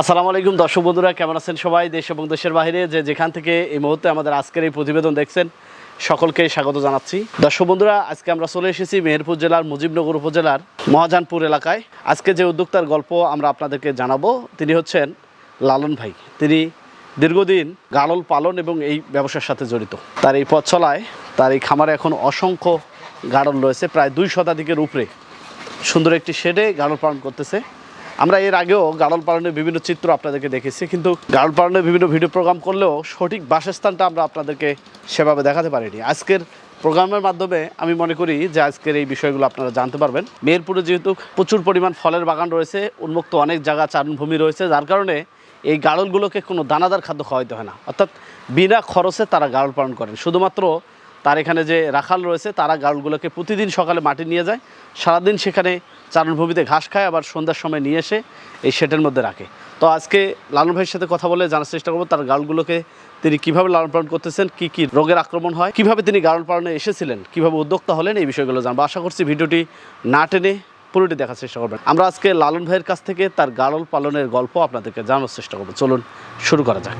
আসসালামু আলাইকুম, দর্শক বন্ধুরা, কেমন আছেন সবাই? দেশ এবং দেশের বাইরে যে যেখান থেকে এই মুহূর্তে আমাদের আজকের এই প্রতিবেদন দেখছেন, সকলকে স্বাগত জানাচ্ছি। দর্শক বন্ধুরা, আজকে আমরা চলে এসেছি মেহেরপুর জেলার মুজিবনগর উপজেলার মহাজানপুর এলাকায়। আজকে যে উদ্যোক্তার গল্প আমরা আপনাদেরকে জানাব, তিনি হচ্ছেন লালন ভাই। তিনি দীর্ঘদিন গালল পালন এবং এই ব্যবসার সাথে জড়িত। তার এই পথ চলায়, তার এই খামারে এখন অসংখ্য গাড়ল রয়েছে, প্রায় দুই শতাধিকের উপরে। সুন্দর একটি শেডে গাড়ল পালন করতেছে। আমরা এর আগেও গাড়ল পালনের বিভিন্ন চিত্র আপনাদেরকে দেখেছি, কিন্তু গাড়ল পালনের বিভিন্ন ভিডিও প্রোগ্রাম করলেও সঠিক বাসস্থানটা আমরা আপনাদেরকে সেভাবে দেখাতে পারিনি। আজকের প্রোগ্রামের মাধ্যমে আমি মনে করি যে আজকের এই বিষয়গুলো আপনারা জানতে পারবেন। মেহেরপুরে যেহেতু প্রচুর পরিমাণ ফলের বাগান রয়েছে, উন্মুক্ত অনেক জায়গা চারণভূমি রয়েছে, যার কারণে এই গাড়লগুলোকে কোনো দানাদার খাদ্য খাওয়াইতে হয় না। অর্থাৎ বিনা খরচে তারা গাড়ল পালন করেন। শুধুমাত্র তার এখানে যে রাখাল রয়েছে, তারা গাড়লগুলোকে প্রতিদিন সকালে মাটি নিয়ে যায়। সারাদিন সেখানে চারণভূমিতে ঘাস খায়, আবার সন্ধ্যার সময় নিয়ে এসে এই শেডের মধ্যে রাখে। তো আজকে লালন ভাইয়ের সাথে কথা বলে জানার চেষ্টা করব, তার গাড়লগুলোকে তিনি কীভাবে লালন পালন করতেছেন, কি কি রোগের আক্রমণ হয়, কীভাবে তিনি গাড়ল পালনে এসেছিলেন, কীভাবে উদ্যোক্তা হলেন, এই বিষয়গুলো জানব। আশা করছি ভিডিওটি না টেনে পুরোটি দেখার চেষ্টা করবেন। আমরা আজকে লালন ভাইয়ের কাছ থেকে তার গাড়ল পালনের গল্প আপনাদেরকে জানানোর চেষ্টা করব। চলুন, শুরু করা যাক।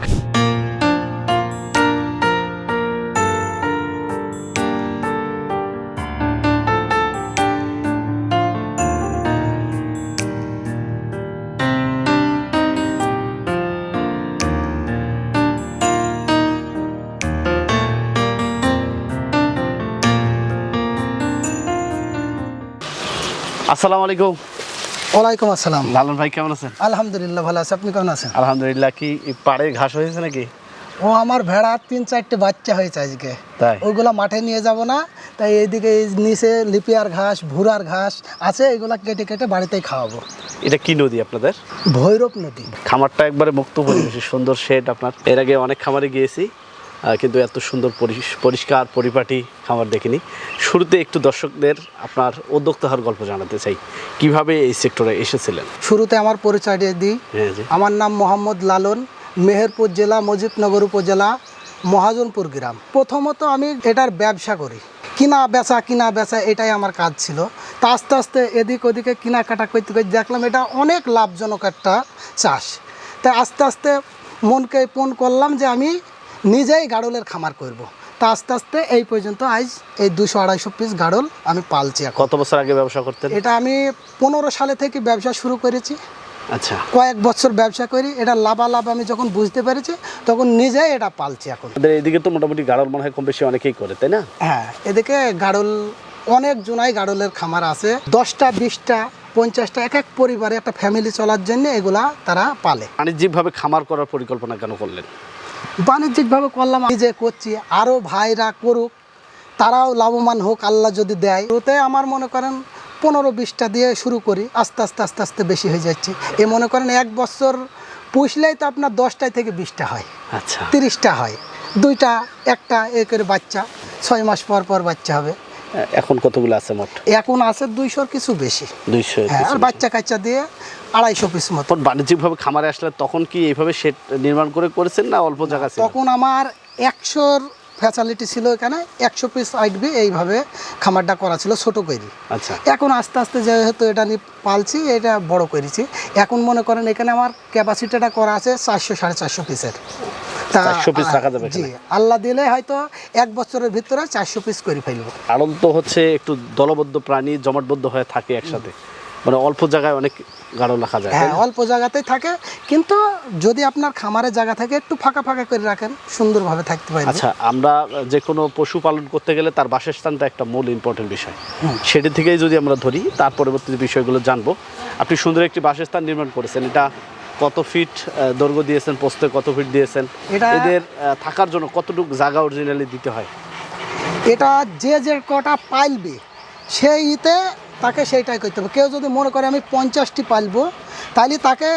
আসসালামু আলাইকুম। ওয়ালাইকুম আসসালাম। লালন ভাই কেমন আছেন? আলহামদুলিল্লাহ ভালো আছে। আপনি কেমন আছেন? আলহামদুলিল্লাহ কি পাড়ে ঘাস হয়েছে নাকি? ও আমার ভেড়া তিন চারটে বাচ্চা হয়েছে আজকে। তাই? ওইগুলো মাঠে নিয়ে যাব না। তাই এইদিকে এই নিচে লিপিয়ার ঘাস ভুরার ঘাস আছে এগুলো কেটে কেটে বাড়িতেই খাওয়াবো। এটা কি নদী আপনাদের? ভৈরব নদী। খামারটা একবারে মুক্ত পরিবেশে সুন্দর শেড আপনার। এর আগে অনেক খামারে গিয়েছি। কিন্তু এত সুন্দর পরিষ্কার পরিপাটি খামার দেখিনি। শুরুতে একটু দর্শকদের আপনার উদ্যোক্তা হওয়ার গল্প জানাতে চাই। কীভাবে এই সেক্টরে এসেছিলেন? শুরুতে আমার পরিচয় দিয়ে দিই। হ্যাঁ আমার নাম মোহাম্মদ লালন মেহেরপুর জেলা মুজিবনগর উপজেলা মহাজনপুর গ্রাম। প্রথমত আমি এটার ব্যবসা করি। কিনা বেচা কিনা বেচা এটাই আমার কাজ ছিল। তা আস্তে আস্তে এদিক ওদিকে কেনাকাটা করতে করতে দেখলাম এটা অনেক লাভজনক একটা চাষ। তাই আস্তে আস্তে মনকে ফোন করলাম যে আমি নিজেই গাড়লের খামার করব। তা আস্তে আস্তে এই পর্যন্ত আজ এই দুশো আড়াইশো পিস গাড়ল আমি পালছি এখন। কত বছর আগে ব্যবসা করতে এটা আমি পনেরো সালে থেকে ব্যবসা শুরু করেছি। আচ্ছা। কয়েক বছর ব্যবসা করি এটা লাভালাভ আমি যখন বুঝতে পেরেছি তখন নিজেই এটা পালছি এখন। এদিকে তো মোটামুটি গাড়ল মনে হয় কম বেশি অনেকেই করে তাই না? হ্যাঁ এদিকে গাড়ল অনেক জনাই গাড়লের খামার আছে। দশটা বিশটা পঞ্চাশটা এক এক পরিবারে একটা ফ্যামিলি চলার জন্য এগুলা তারা পালে। বাণিজ্যিকভাবে খামার করার পরিকল্পনা কেন করলেন? বাণিজ্যিকভাবে করলাম আমি যে করছি আরও ভাইরা করুক তারাও লাভবান হোক আল্লাহ যদি দেয়। ওতে আমার মনে করেন পনেরো বিশটা দিয়ে শুরু করি আস্তে আস্তে আস্তে আস্তে বেশি হয়ে যাচ্ছে। এ মনে করেন এক বছর পুষলেই তো আপনার দশটায় থেকে বিশটা হয় আচ্ছা। তিরিশটা হয়। দুইটা একটা এ করে বাচ্চা ছয় মাস পর পর বাচ্চা হবে। এখন কতগুলো আছে মোট? এখন আছে দুইশোর কিছু বেশি। দুইশো হ্যাঁ আর বাচ্চা কাচ্চা দিয়ে আড়াইশো পিস মতো। বাণিজ্যিকভাবে খামারে আসলে তখন কি এইভাবে সেট নির্মাণ করে করেছেন না অল্প জায়গা তখন আমার একশোর ফ্যাসিলিটি ছিল এখানে একশো পিস আইটবি এইভাবে খামারটা করা ছিল ছোট করি আচ্ছা। এখন আস্তে আস্তে যেহেতু এটা নিয়ে পালছি এটা বড় করেছি এখন মনে করেন এখানে আমার ক্যাপাসিটিটা করা আছে চারশো সাড়ে চারশো পিসের তা 400 piece রাখা যাবে আল্লাহ দিলে হয়তো এক বছরের ভিতরে চারশো পিস করে ফেলব। আড়ল তো হচ্ছে একটু দলবদ্ধ প্রাণী জমাটবদ্ধ হয়ে থাকে একসাথে। মানে অল্প জায়গায় অনেক গাঢ় রাখা যায় হ্যাঁ অল্প জায়গাতেই থাকে। কিন্তু যদি আপনার খামারের জায়গা থাকে একটু ফাঁকা ফাঁকা করে রাখেন সুন্দরভাবে থাকতে পারবে আচ্ছা আমরা যে কোনো পশু পালন করতে গেলে তার বাসস্থানটা একটা মূল ইম্পর্টেন্ট বিষয়। সেটি থেকেই যদি আমরা ধরি তার পরবর্তী বিষয়গুলো জানব আপনি সুন্দর একটি বাসস্থান নির্মাণ করেছেন। এটা কত ফিট দৈর্ঘ্য দিয়েছেন পোস্তে কত ফিট দিয়েছেন? এটা- এদের থাকার জন্য কতটুকু জায়গা অরিজিনালি দিতে হয়? এটা যে যে কটা পাইলবে সেই ইতে তাকে সেইটাই করতে হবে। কেউ যদি মনে করে আমি পঞ্চাশটি পাইলবো তাহলে তাকে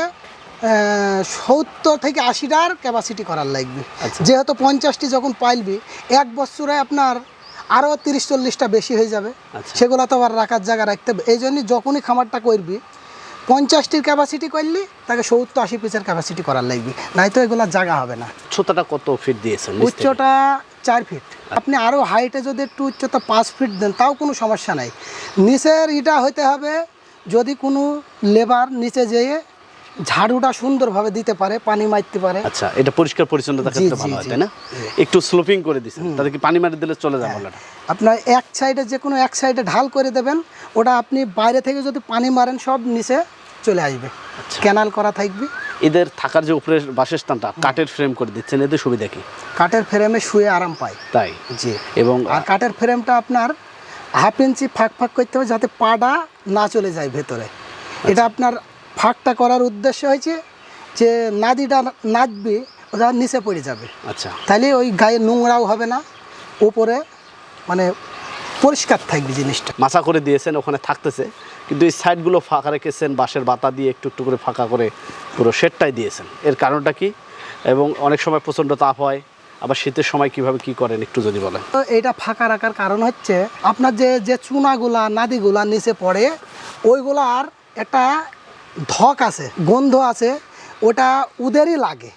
সত্তর থেকে আশিটার ক্যাপাসিটি করার লাগবে। আচ্ছা। যেহেতু পঞ্চাশটি যখন পাইলবি এক বছরে আপনার আরও তিরিশ চল্লিশটা বেশি হয়ে যাবে। আচ্ছা। সেগুলো তো আবার রাখার জায়গা রাখতে হবে। এই জন্যই যখনই খামারটা করবি পঞ্চাশটির ক্যাপাসিটি করলি তাকে সত্তর আশি পিসের ক্যাপাসিটি করার লাগবে। নাই তো এগুলো জায়গা হবে না। উচ্চতাটা কত ফিট দিয়েছেন? থেকে? উচ্চটা চার ফিট আপনি আরও হাইটে যদি একটু উচ্চতা পাঁচ ফিট দেন তাও কোনো সমস্যা নাই। নিচের ইটা হইতে হবে যদি কোনো লেবার নিচে যেয়ে ঝাড়ুটা সুন্দরভাবে দিতে পারে পানি মারতে পারে। আচ্ছা এটা পরিষ্কার পরিচ্ছন্নতা ক্ষেত্রে ভালো হয় তাই না? একটু স্লোপিং করে দিচ্ছেন তাতে কি পানি মারি দিলে চলে যাবে বলাটা? আপনার এক সাইডে যে কোনো এক সাইডে ঢাল করে দেবেন ওটা আপনি বাইরে থেকে যদি পানি মারেন সব নিচে চলে আসবে। আচ্ছা। ক্যানাল করা থাকবে। এদের থাকার যে উপরের বাসস্থানটা কাঠের ফ্রেম করে দিচ্ছেন এদের সুবিধা কি? কাঠের ফ্রেমে শুয়ে আরাম পায়। তাই? জি। এবং আর কাঠের ফ্রেমটা আপনার হাফ ইঞ্চি ফাঁক ফাঁক করতে হবে যাতে পাটা না চলে যায় ভেতরে। এটা আপনার ফাঁকটা করার উদ্দেশ্য হয়েছে যে নাদিটা নাচবে ওটা নিচে পড়ে যাবে। আচ্ছা। তাহলে ওই গায়ে নোংরাও হবে না উপরে মানে পরিষ্কার থাকবে জিনিসটা। মাছা করে দিয়েছেন ওখানে থাকতেছে। কিন্তু এই সাইডগুলো ফাঁকা রেখেছেন, বাঁশের বাতা দিয়ে একটু একটু করে ফাঁকা করে পুরো শেডটাই দিয়েছেন। এর কারণটা কি? এবং অনেক সময় প্রচণ্ড তাপ হয়, আবার শীতের সময় কীভাবে কি করেন একটু যদি বলেন। তো এটা ফাঁকা রাখার কারণ হচ্ছে, আপনার যে যে চুনাগুলা, নাদিগুলা নিচে পড়ে ওইগুলার একটা ধক আছে, গন্ধ আছে, ওটা উদেরই লাগে।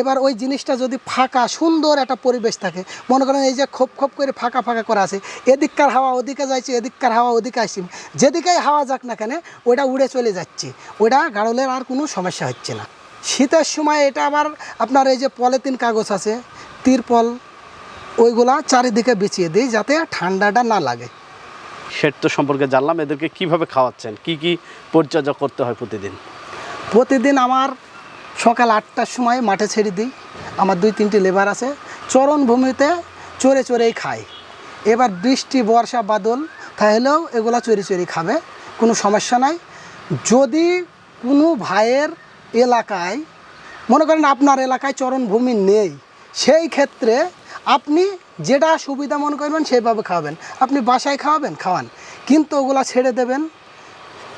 এবার ওই জিনিসটা যদি ফাঁকা সুন্দর একটা পরিবেশ থাকে মনে করেন এই যে খোপ খোপ করে ফাঁকা ফাঁকা করা আছে এদিককার হাওয়া ওদিকে যাচ্ছে এদিককার হাওয়া ওদিকে আসছে যেদিকেই হাওয়া যাক না কেন ওটা উড়ে চলে যাচ্ছে। ওটা গাড়লের আর কোনো সমস্যা হচ্ছে না। শীতের সময় এটা আবার আপনার এই যে পলিথিন কাগজ আছে তিরপল ওইগুলা চারিদিকে বিছিয়ে দিই যাতে ঠান্ডাটা না লাগে। শেড তো সম্পর্কে জানলাম এদেরকে কীভাবে খাওয়াচ্ছেন? কি কি পরিচর্যা করতে হয় প্রতিদিন? প্রতিদিন আমার সকাল আটটার সময় মাঠে ছেড়ে দিই। আমার দুই, তিনটি লেবার আছে। চরণভূমিতে চড়ে চড়েই খায় এবার বৃষ্টি, বর্ষা, বাদল, তাহলেও এগুলো চড়ি চড়ি খাবে। কোনো সমস্যা নাই। যদি কোনো ভাইয়ের এলাকায়, মনে করেন আপনার এলাকায় চরণভূমি নেই, সেই ক্ষেত্রে আপনি যেটা সুবিধা মনে করবেন সেইভাবে খাওয়াবেন। আপনি বাসায় খাওয়াবেন, খাওয়ান। কিন্তু ওগুলা ছেড়ে দেবেন।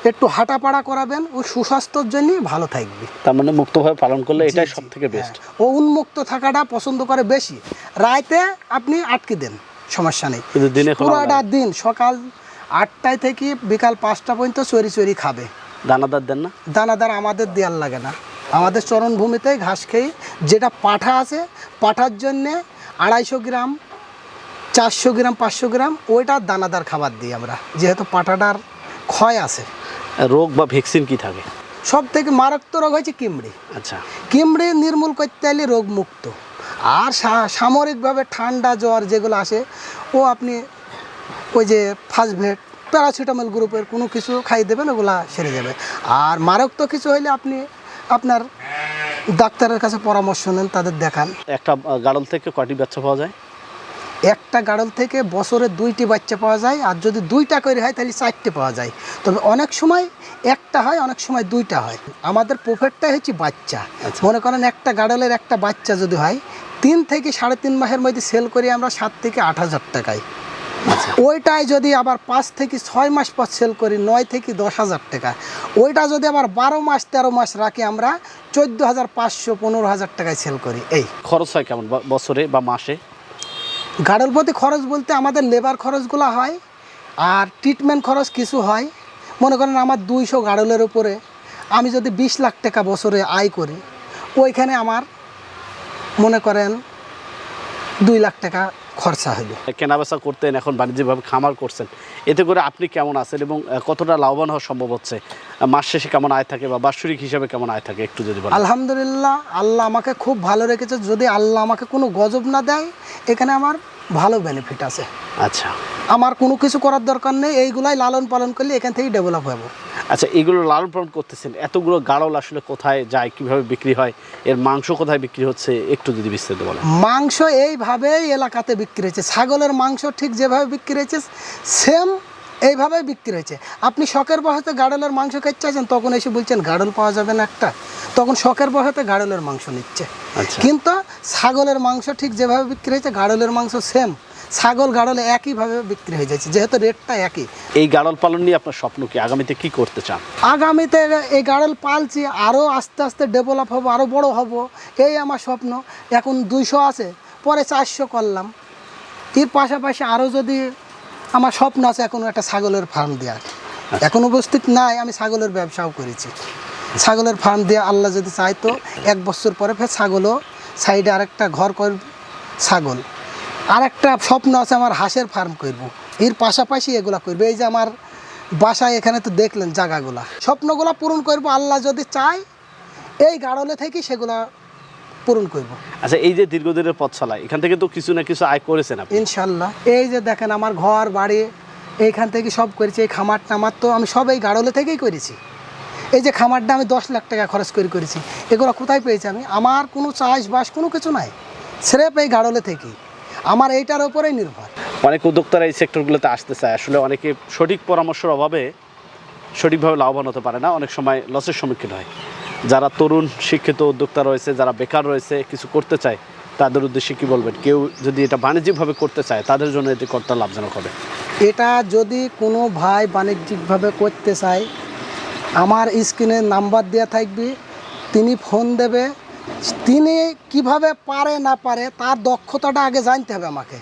একটু হাঁটাপাড়া করাবেন ও সুস্বাস্থ্যর জন্যই ভালো থাকবে। তার মানে মুক্তভাবে পালন করলে এটাই সব থেকে বেস্ট হ্যাঁ। ও উন্মুক্ত থাকাটা পছন্দ করে বেশি। রাইতে আপনি আটকে দেন সমস্যা নেই। কিন্তু দিনে পুরোটা দিন সকাল আটটায় থেকে বিকাল পাঁচটা পর্যন্ত চরি চরি খাবে। দানাদার দেন না? দানাদার আমাদের দেওয়ার লাগে না। আমাদের চরণভূমিতে ঘাস খেয়ে যেটা পাঠা আছে পাঠার জন্যে আড়াইশো গ্রাম চারশো গ্রাম পাঁচশো গ্রাম ওইটা দানাদার খাবার দিই আমরা। যেহেতু পাঠাটার ক্ষয় আছে। রোগ বা ভ্যাকসিন কি থাকে? সব থেকে মারাত্মক রোগ হয়েছে কিমড়ি। আচ্ছা। কিমড়ি নির্মূল করতে হলে রোগমুক্ত আর সামরিকভাবে ঠান্ডা জ্বর যেগুলো আসে ও আপনি ওই যে ফার্স্ট ভেট প্যারাসিটামল গ্রুপের কোনো কিছু খাই দেবেন ওগুলা সেরে যাবে। আর মারাত্মক কিছু হইলে আপনি আপনার ডাক্তারের কাছে পরামর্শ নেন তাদের দেখান। একটা গাড়ল থেকে কটি বাচ্চা পাওয়া যায়? একটা গাড়ল থেকে বছরে দুইটি বাচ্চা পাওয়া যায় আর যদি দুইটা করে হয় তাহলে চারটে পাওয়া যায়। তবে অনেক সময় একটা হয় অনেক সময় দুইটা হয়। আমাদের প্রফিটটাই হচ্ছে বাচ্চা। আচ্ছা। মনে করেন একটা গাড়লের একটা বাচ্চা যদি হয় তিন থেকে সাড়ে তিন মাসের মধ্যে সেল করি আমরা সাত থেকে আট হাজার টাকায়। ওইটায় যদি আবার পাঁচ থেকে ছয় মাস পর সেল করি নয় থেকে দশ হাজার টাকা। ওইটা যদি আবার বারো মাস তেরো মাস রাখি আমরা চোদ্দ হাজার পাঁচশো পনেরো হাজার টাকায় সেল করি। এই। খরচ হয় কেমন? বছরে বা মাসে? গাড়ল প্রতি খরচ বলতে আমাদের লেবার খরচগুলো হয় আর ট্রিটমেন্ট খরচ কিছু হয়। মনে করেন আমার দুইশো গাড়লের উপরে আমি যদি বিশ লাখ টাকা বছরে আয় করি, ওইখানে আমার মনে করেন দুই লাখ টাকা খরচা হলো। কেনাবেচা করতেন এখন বাণিজ্যিকভাবে খামার করছেন। এতে করে আপনি কেমন আছেন এবং কতটা লাভবান হওয়া সম্ভব হচ্ছে? মাস শেষে কেমন আয় থাকে বা বাৎসরিক হিসাবে কেমন আয় থাকে একটু যদি বলেন। আলহামদুলিল্লাহ আল্লাহ আমাকে খুব ভালো রেখেছে। যদি আল্লাহ আমাকে কোনো গজব না দেয় এখানে আমার ভালো বেনিফিট আছে। আচ্ছা। আমার কোনো কিছু করার দরকার নেই এইগুলাই লালন পালন করলে এখান থেকেই ডেভেলপ হব আচ্ছা এগুলো লালন পালন করতেছেন এতগুলো গাড়ল আসলে কোথায় যায় কীভাবে বিক্রি হয় এর মাংস কোথায় বিক্রি হচ্ছে একটু যদি বিস্তারিত বলেন। মাংস এইভাবেই এলাকাতে বিক্রি হয়েছে ছাগলের মাংস ঠিক যেভাবে বিক্রি হয়েছে সেম এইভাবেই বিক্রি হয়েছে। আপনি শখের বহতে গাড়লের মাংস খেতে চাইছেন তখন এসে বলছেন গাড়ল পাওয়া যাবে না একটা। তখন শখের বহতে গাড়লের মাংস নিচ্ছে। আচ্ছা। কিন্তু ছাগলের মাংস ঠিক যেভাবে বিক্রি হয়েছে গাড়লের মাংস সেম ছাগল গাড়লে একইভাবে বিক্রি হয়ে যাচ্ছে যেহেতু রেটটা একই। এই গাড়ল পালন নিয়ে আপনার স্বপ্ন কি? আগামীতে কি করতে চান? আগামীতে এই গাড়ল পালছি আরও আস্তে আস্তে ডেভেলপ হব আরও বড় হব এই আমার স্বপ্ন। এখন দুইশো আছে পরে চারশো করলাম। এর পাশাপাশি আরও যদি আমার স্বপ্ন আছে এখন একটা ছাগলের ফার্ম দেওয়ার এখন উপস্থিত নাই আমি ছাগলের ব্যবসাও করেছি। ছাগলের ফার্ম দিয়ে আল্লাহ যদি চাইতো এক বছর পরে ফের ছাগলও সাইডে আরেকটা ঘর করব ছাগল। আরেকটা স্বপ্ন আছে আমার হাঁসের ফার্ম করব। এর পাশাপাশি এগুলা করব। এই যে আমার বাসায় এখানে তো দেখলেন জায়গাগুলা। স্বপ্নগুলা পূরণ করব আল্লাহ যদি চায় এই গাড়লে থেকেই সেগুলা পূরণ করব। আচ্ছা এই যে দীর্ঘদিনের পথ চলা এখান থেকে তো কিছু না কিছু আয় করেছেন আপনি। ইনশাল্লাহ। এই যে দেখেন আমার ঘর বাড়ি এইখান থেকে সব করেছি এই খামার টামার তো আমি সব এই গাড়লে থেকেই করেছি। এই যে খামারটা আমি দশ লাখ টাকা খরচ করে করেছি এগুলো কোথায় পেয়েছি আমি? আমার কোনো চাষবাস কোনো কিছু নাই স্রেফ এই গাড়লে থেকেই আমার এইটার উপরেই নির্ভর। অনেক উদ্যোক্তারা এই সেক্টরগুলোতে আসতে চায় আসলে অনেকে সঠিক পরামর্শের অভাবে সঠিকভাবে লাভবান হতে পারে না অনেক সময় লসের সম্মুখীন হয়। যারা তরুণ শিক্ষিত উদ্যোক্তা রয়েছে যারা বেকার রয়েছে কিছু করতে চায় তাদের উদ্দেশ্যে কী বলবেন? কেউ যদি এটা বাণিজ্যিকভাবে করতে চায় তাদের জন্য এটি করতে লাভজনক হবে? এটা যদি কোনো ভাই বাণিজ্যিকভাবে করতে চায় আমার স্ক্রিনে নাম্বার দেওয়া থাকবে, তিনি ফোন দেবে, তিনি কীভাবে পারে না পারে তার দক্ষতাটা আগে জানতে হবে আমাকে।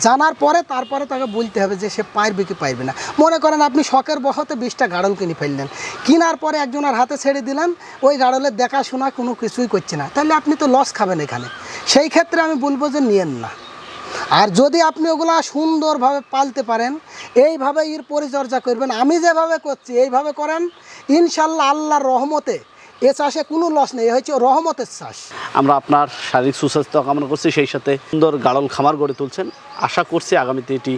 জানার পরে তারপরে তাকে বলতে হবে যে সে পারবে কি পারবে না। মনে করেন আপনি শখের বহতে বিশটা গাড়ল কিনে ফেললেন। কেনার পরে একজনের হাতে ছেড়ে দিলেন, ওই গাড়লের দেখাশোনা কোনো কিছুই করছে না। তাহলে আপনি তো লস খাবেন এখানে। সেই ক্ষেত্রে আমি বলব যে নিয়েন না। আর যদি আপনি ওগুলা সুন্দরভাবে পালতে পারেন এইভাবে এর পরিচর্যা করবেন। আমি যেভাবে করছি এইভাবে করেন ইনশাল্লাহ আল্লাহর রহমতে এ চাষে কোনো লস নেই। এ হচ্ছে রহমতের চাষ। আমরা আপনার শারীরিক সুস্বাস্থ্য কামনা করছি সেই সাথে সুন্দর গাড়ল খামার গড়ে তুলছেন। আশা করছি আগামীতে এটি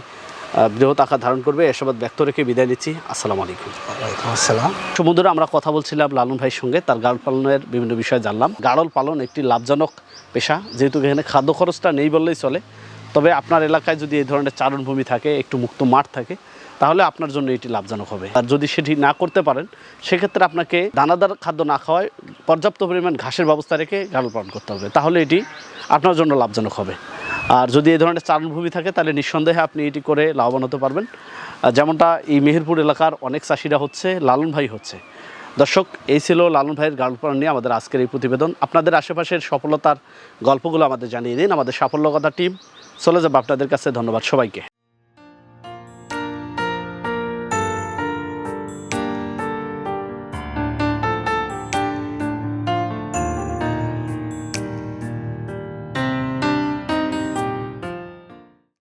বৃহৎ আকার ধারণ করবে। এসব ব্যক্ত রেখে বিদায় নিচ্ছি। আসসালামু আলাইকুম। আসসালাম। সমুদ্রে আমরা কথা বলছিলাম লালন ভাইয়ের সঙ্গে। তার গাড়ল পালনের বিভিন্ন বিষয়ে জানলাম। গাড়ল পালন একটি লাভজনক পেশা। যেহেতু এখানে খাদ্য খরচটা নেই বললেই চলে। তবে আপনার এলাকায় যদি এই ধরনের চারণভূমি থাকে, একটু মুক্ত মাঠ থাকে, তাহলে আপনার জন্য এটি লাভজনক হবে। আর যদি সেটি না করতে পারেন, সেক্ষেত্রে আপনাকে দানাদার খাদ্য না খাওয়ায় পর্যাপ্ত পরিমাণ ঘাসের ব্যবস্থা রেখে গাড়ল পালন করতে হবে। তাহলে এটি আপনার জন্য লাভজনক হবে। আর যদি এই ধরনের চারণভূমি থাকে, তাহলে নিঃসন্দেহে আপনি এটি করে লাভবান হতে পারবেন। যেমনটা এই মেহেরপুর এলাকার অনেক চাষিরা হচ্ছে, লালন ভাই হচ্ছে। দর্শক, এই ছিল লালন ভাইয়ের গল্প নিয়ে আমাদের আজকের এই প্রতিবেদন। আপনাদের আশেপাশের সফলতার গল্পগুলো আমাদের জানিয়ে দিন। আমাদের সাফল্য কথা টিম চলে যাব আপনাদের কাছে ধন্যবাদ সবাইকে।